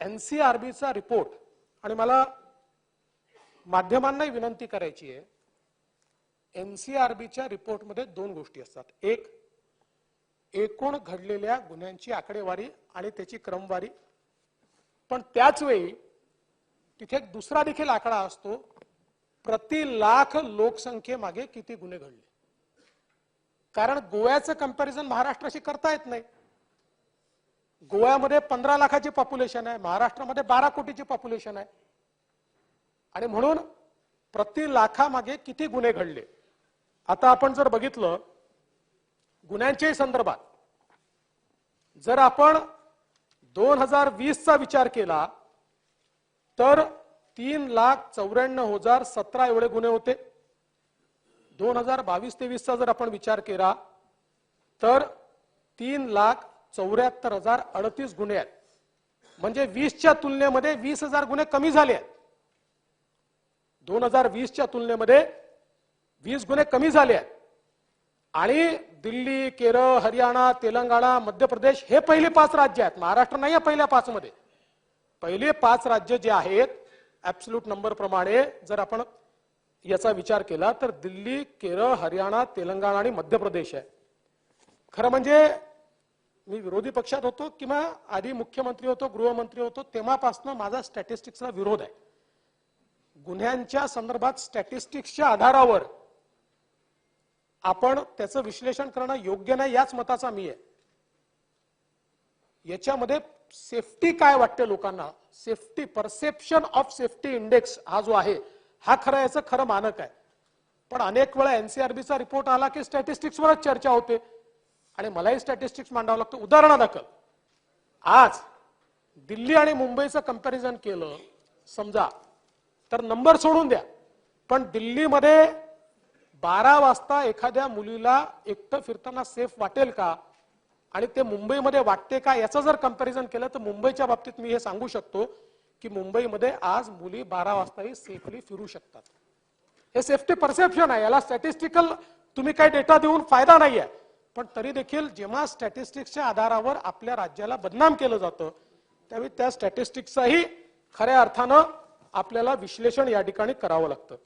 एनसीआरबीचा report आणि मला माध्यमांनाही विनंती करायची आहे एनसीआरबीच्या रिपोर्टमध्ये दोन गोष्टी असतात. एक एकूण घडलेल्या गुन्ह्यांची आकडेवारी आणि त्याची क्रमवारी. पण त्याच वेळी तिथे एक दुसरा देखील आकडा असतो प्रति लाख लोकसंख्येमागे किती गुन्हे घडले. कारण गोव्याचं कंपॅरिझन महाराष्ट्राशी करता येत नाही. गोव्यामध्ये पंधरा लाखाची पॉप्युलेशन आहे महाराष्ट्रामध्ये बारा कोटीची पॉप्युलेशन आहे. आणि म्हणून प्रति लाखामागे किती गुन्हे घडले? आता आपण जर बघितलं गुन्ह्यांच्याही संदर्भात जर आपण दोन हजार वीसचा विचार केला तर तीन लाख चौऱ्याण्णव हजार सतरा एवढे गुन्हे होते. दोन हजार बावीस तेवीसचा जर आपण विचार केला तर तीन लाख चौऱ्याहत्तर हजार अडतीस गुन्हे आहेत. म्हणजे वीसच्या तुलनेमध्ये वीस हजार गुन्हे कमी झाले आहेत. दोन हजार वीसच्या तुलनेमध्ये वीस गुन्हे कमी झाले आहेत. आणि दिल्ली केरळ हरियाणा तेलंगणा मध्य प्रदेश हे पहिले पाच राज्य आहेत. महाराष्ट्र नाही आहे पहिल्या पाच मध्ये. पहिले पाच राज्य जे आहेत ऍब्सल्यूट नंबर प्रमाणे जर आपण याचा विचार केला तर दिल्ली केरळ हरियाणा तेलंगणा आणि मध्य प्रदेश आहे. खरं म्हणजे मी विरोधी पक्षात होतो किंवा आधी मुख्यमंत्री होतो गृहमंत्री होतो तेव्हापासून माझा स्टॅटिस्टिक्सला विरोध आहे. गुन्ह्यांच्या संदर्भात स्टॅटिस्टिक्सच्या आधारावर आपण त्याचं विश्लेषण करणं योग्य नाही याच मताचा मी आहे. याच्यामध्ये सेफ्टी काय वाटते लोकांना? Safety perception of safety index हा जो आहे हा खरं याचं खरं मानक आहे. पण अनेक वेळा एनसीआरबीचा रिपोर्ट आला की स्टॅटिस्टिक्सवरच चर्चा होते. आणि मलाही स्टॅटिस्टिक्स मांडावं लागतं. उदाहरणादाखल आज दिल्ली आणि मुंबईचं कंपॅरिझन केलं समजा तर नंबर सोडून द्या. पण दिल्लीमध्ये बारा वाजता एखाद्या मुलीला एकटं फिरताना सेफ वाटेल का? आणि ते मुंबईमध्ये वाटते का? याचं जर कंपॅरिझन केलं तर मुंबईच्या बाबतीत मी हे सांगू शकतो की मुंबईमध्ये आज मुली बारा वाजताही सेफली फिरू शकतात. हे सेफ्टी परसेप्शन आहे. याला स्टॅटिस्टिकल तुम्ही काही डेटा देऊन फायदा नाही आहे पण तरी देखील जेव्हा स्टॅटिस्टिक्सच्या आधारावर आपल्या राज्याला बदनाम केलं जातं त्यावेळी त्या स्टॅटिस्टिक्सचाही खऱ्या अर्थानं आपल्याला विश्लेषण या ठिकाणी करावं लागतं.